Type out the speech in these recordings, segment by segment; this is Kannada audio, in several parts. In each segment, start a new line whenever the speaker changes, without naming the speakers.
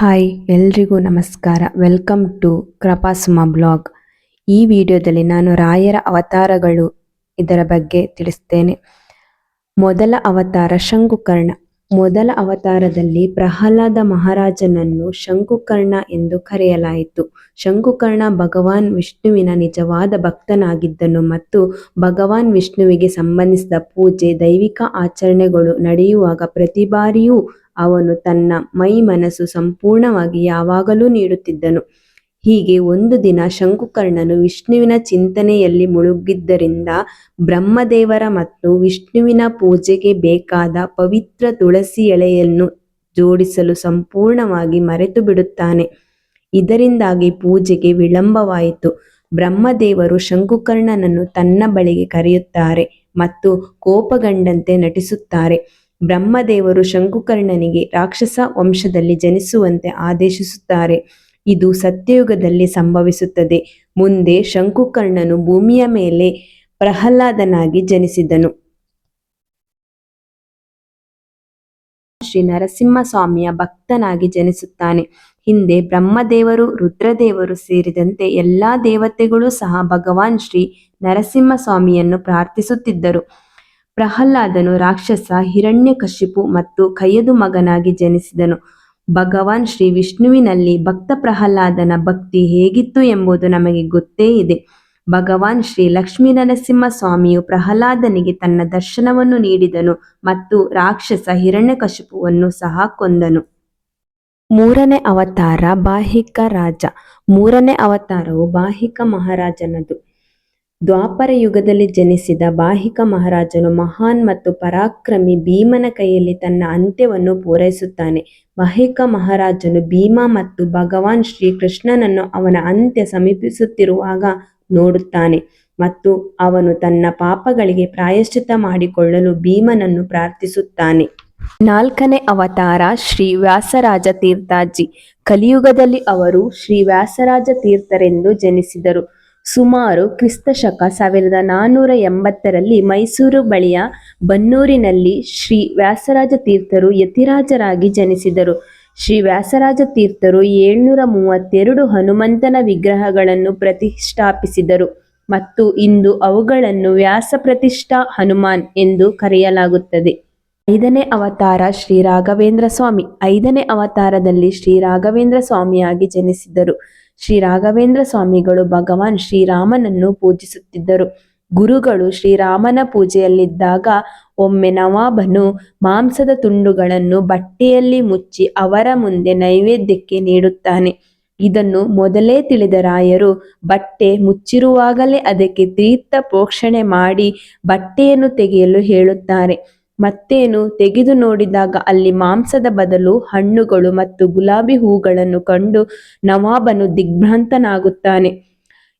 ಹಾಯ್, ಎಲ್ರಿಗೂ ನಮಸ್ಕಾರ. ವೆಲ್ಕಮ್ ಟು ಕೃಪಾಸುಮ ಬ್ಲಾಗ್ ಈ ವಿಡಿಯೋದಲ್ಲಿ ನಾನು ರಾಯರ ಅವತಾರಗಳು ಇದರ ಬಗ್ಗೆ ತಿಳಿಸ್ತೇನೆ. ಮೊದಲ ಅವತಾರ ಶಂಕುಕರ್ಣ. ಮೊದಲ ಅವತಾರದಲ್ಲಿ ಪ್ರಹ್ಲಾದ ಮಹಾರಾಜನನ್ನು ಶಂಕುಕರ್ಣ ಎಂದು ಕರೆಯಲಾಯಿತು. ಶಂಕುಕರ್ಣ ಭಗವಾನ್ ವಿಷ್ಣುವಿನ ನಿಜವಾದ ಭಕ್ತನಾಗಿದ್ದನು ಮತ್ತು ಭಗವಾನ್ ವಿಷ್ಣುವಿಗೆ ಸಂಬಂಧಿಸಿದ ಪೂಜೆ, ದೈವಿಕ ಆಚರಣೆಗಳು ನಡೆಯುವಾಗ ಪ್ರತಿ ಬಾರಿಯೂ ಅವನು ತನ್ನ ಮೈ ಮನಸ್ಸು ಸಂಪೂರ್ಣವಾಗಿ ಯಾವಾಗಲೂ ನೀಡುತ್ತಿದ್ದನು. ಹೀಗೆ ಒಂದು ದಿನ ಶಂಕುಕರ್ಣನು ವಿಷ್ಣುವಿನ ಚಿಂತನೆಯಲ್ಲಿ ಮುಳುಗಿದ್ದರಿಂದ ಬ್ರಹ್ಮದೇವರ ಮತ್ತು ವಿಷ್ಣುವಿನ ಪೂಜೆಗೆ ಬೇಕಾದ ಪವಿತ್ರ ತುಳಸಿ ಎಳೆಯನ್ನು ಜೋಡಿಸಲು ಸಂಪೂರ್ಣವಾಗಿ ಮರೆತು ಬಿಡುತ್ತಾನೆ. ಇದರಿಂದಾಗಿ ಪೂಜೆಗೆ ವಿಳಂಬವಾಯಿತು. ಬ್ರಹ್ಮದೇವರು ಶಂಕುಕರ್ಣನನ್ನು ತನ್ನ ಬಳಿಗೆ ಕರೆಯುತ್ತಾರೆ ಮತ್ತು ಕೋಪಗಂಡಂತೆ ನಟಿಸುತ್ತಾರೆ. ಬ್ರಹ್ಮದೇವರು ಶಂಕುಕರ್ಣನಿಗೆ ರಾಕ್ಷಸ ವಂಶದಲ್ಲಿ ಜನಿಸುವಂತೆ ಆದೇಶಿಸುತ್ತಾರೆ. ಇದು ಸತ್ಯಯುಗದಲ್ಲಿ ಸಂಭವಿಸುತ್ತದೆ. ಮುಂದೆ ಶಂಕುಕರ್ಣನು ಭೂಮಿಯ ಮೇಲೆ ಪ್ರಹ್ಲಾದನಾಗಿ ಜನಿಸಿದನು. ಶ್ರೀ ನರಸಿಂಹಸ್ವಾಮಿಯ ಭಕ್ತನಾಗಿ ಜನಿಸುತ್ತಾನೆ. ಹಿಂದೆ ಬ್ರಹ್ಮದೇವರು, ರುದ್ರದೇವರು ಸೇರಿದಂತೆ ಎಲ್ಲಾ ದೇವತೆಗಳು ಸಹ ಭಗವಾನ್ ಶ್ರೀ ನರಸಿಂಹಸ್ವಾಮಿಯನ್ನು ಪ್ರಾರ್ಥಿಸುತ್ತಿದ್ದರು. ಪ್ರಹ್ಲಾದನು ರಾಕ್ಷಸ, ಹಿರಣ್ಯಕಶಿಪು ಮತ್ತು ಕೈಯದು ಮಗನಾಗಿ ಜನಿಸಿದನು. ಭಗವಾನ್ ಶ್ರೀ ವಿಷ್ಣುವಿನಲ್ಲಿ ಭಕ್ತ ಪ್ರಹ್ಲಾದನ ಭಕ್ತಿ ಹೇಗಿತ್ತು ಎಂಬುದು ನಮಗೆ ಗೊತ್ತೇ ಇದೆ. ಭಗವಾನ್ ಶ್ರೀ ಲಕ್ಷ್ಮೀ ನರಸಿಂಹ ಸ್ವಾಮಿಯು ಪ್ರಹ್ಲಾದನಿಗೆ ತನ್ನ ದರ್ಶನವನ್ನು ನೀಡಿದನು ಮತ್ತು ರಾಕ್ಷಸ, ಹಿರಣ್ಯಕಶಿಪುವನ್ನು ಸಹ ಕೊಂದನು. ಮೂರನೇ ಅವತಾರ ಬಾಹಿಕ ರಾಜ. ಮೂರನೇ ಅವತಾರವು ಬಾಹಿಕ ಮಹಾರಾಜನದು. ದ್ವಾಪರ ಯುಗದಲ್ಲಿ ಜನಿಸಿದ ಬಾಹಿಕ ಮಹಾರಾಜನು ಮಹಾನ್ ಮತ್ತು ಪರಾಕ್ರಮಿ ಭೀಮನ ಕೈಯಲ್ಲಿ ತನ್ನ ಅಂತ್ಯವನ್ನು ಪೂರೈಸುತ್ತಾನೆ. ಬಾಹಿಕ ಮಹಾರಾಜನು ಭೀಮ ಮತ್ತು ಭಗವಾನ್ ಶ್ರೀಕೃಷ್ಣನನ್ನು ಅವನ ಅಂತ್ಯ ಸಮೀಪಿಸುತ್ತಿರುವಾಗ ನೋಡುತ್ತಾನೆ ಮತ್ತು ಅವನು ತನ್ನ ಪಾಪಗಳಿಗೆ ಪ್ರಾಯಶ್ಚಿತ ಮಾಡಿಕೊಳ್ಳಲು ಭೀಮನನ್ನು ಪ್ರಾರ್ಥಿಸುತ್ತಾನೆ. ನಾಲ್ಕನೇ ಅವತಾರ ಶ್ರೀ ವ್ಯಾಸರಾಜ ತೀರ್ಥಾಜಿ. ಕಲಿಯುಗದಲ್ಲಿ ಅವರು ಶ್ರೀ ವ್ಯಾಸರಾಜ ತೀರ್ಥರೆಂದು ಜನಿಸಿದರು. ಸುಮಾರು ಕ್ರಿಸ್ತಶಕ ಸಾವಿರದ ನಾನ್ನೂರ ಎಂಬತ್ತರಲ್ಲಿ ಮೈಸೂರು ಬಳಿಯ ಬನ್ನೂರಿನಲ್ಲಿ ಶ್ರೀ ವ್ಯಾಸರಾಜ ತೀರ್ಥರು ಯತಿರಾಜರಾಗಿ ಜನಿಸಿದರು. ಶ್ರೀ ವ್ಯಾಸರಾಜ ತೀರ್ಥರು ಏಳ್ನೂರ ಮೂವತ್ತೆರಡು ಹನುಮಂತನ ವಿಗ್ರಹಗಳನ್ನು ಪ್ರತಿಷ್ಠಾಪಿಸಿದರು ಮತ್ತು ಇಂದು ಅವುಗಳನ್ನು ವ್ಯಾಸ ಪ್ರತಿಷ್ಠಾ ಹನುಮಾನ್ ಎಂದು ಕರೆಯಲಾಗುತ್ತದೆ. ಐದನೇ ಅವತಾರ ಶ್ರೀ ರಾಘವೇಂದ್ರ ಸ್ವಾಮಿ. ಐದನೇ ಅವತಾರದಲ್ಲಿ ಶ್ರೀ ರಾಘವೇಂದ್ರ ಸ್ವಾಮಿಯಾಗಿ ಜನಿಸಿದರು. ಶ್ರೀ ರಾಘವೇಂದ್ರ ಸ್ವಾಮಿಗಳು ಭಗವಾನ್ ಶ್ರೀರಾಮನನ್ನು ಪೂಜಿಸುತ್ತಿದ್ದರು. ಗುರುಗಳು ಶ್ರೀರಾಮನ ಪೂಜೆಯಲ್ಲಿದ್ದಾಗ ಒಮ್ಮೆ ನವಾಬನು ಮಾಂಸದ ತುಂಡುಗಳನ್ನು ಬಟ್ಟೆಯಲ್ಲಿ ಮುಚ್ಚಿ ಅವರ ಮುಂದೆ ನೈವೇದ್ಯಕ್ಕೆ ನೀಡುತ್ತಾನೆ. ಇದನ್ನು ಮೊದಲೇ ತಿಳಿದ ರಾಯರು ಬಟ್ಟೆ ಮುಚ್ಚಿರುವಾಗಲೇ ಅದಕ್ಕೆ ತೀರ್ಥ ಪೋಷಣೆ ಮಾಡಿ ಬಟ್ಟೆಯನ್ನು ತೆಗೆಯಲು ಹೇಳುತ್ತಾರೆ. ಮತ್ತೇನು ತೆಗೆದು ನೋಡಿದಾಗ ಅಲ್ಲಿ ಮಾಂಸದ ಬದಲು ಹಣ್ಣುಗಳು ಮತ್ತು ಗುಲಾಬಿ ಹೂಗಳನ್ನು ಕಂಡು ನವಾಬನು ದಿಗ್ಭ್ರಾಂತನಾಗುತ್ತಾನೆ.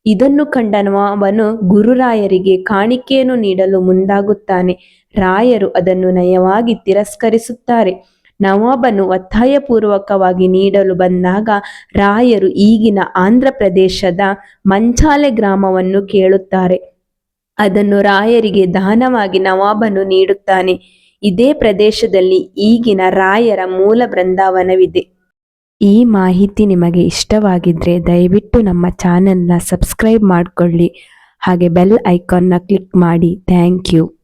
ಇದನ್ನು ಕಂಡ ನವಾಬನು ಗುರುರಾಯರಿಗೆ ಕಾಣಿಕೆಯನ್ನು ನೀಡಲು ಮುಂದಾಗುತ್ತಾನೆ. ರಾಯರು ಅದನ್ನು ನಯವಾಗಿ ತಿರಸ್ಕರಿಸುತ್ತಾರೆ. ನವಾಬನು ಒತ್ತಾಯಪೂರ್ವಕವಾಗಿ ನೀಡಲು ಬಂದಾಗ ರಾಯರು ಈಗಿನ ಆಂಧ್ರ ಪ್ರದೇಶದ ಮಂಚಾಲೆ ಗ್ರಾಮವನ್ನು ಕೇಳುತ್ತಾರೆ. ಅದನ್ನು ರಾಯರಿಗೆ ದಾನವಾಗಿ ನವಾಬನು ನೀಡುತ್ತಾನೆ. ಇದೇ ಪ್ರದೇಶದಲ್ಲಿ ಈಗಿನ ರಾಯರ ಮೂಲ ಬೃಂದಾವನವಿದೆ. ಈ ಮಾಹಿತಿ ನಿಮಗೆ ಇಷ್ಟವಾಗಿದ್ರೆ ದಯವಿಟ್ಟು ನಮ್ಮ ಚಾನೆಲ್ನ ಸಬ್ಸ್ಕ್ರೈಬ್ ಮಾಡಿಕೊಳ್ಳಿ. ಹಾಗೆ ಬೆಲ್ ಐಕಾನ್ನ ಕ್ಲಿಕ್ ಮಾಡಿ. Thank you.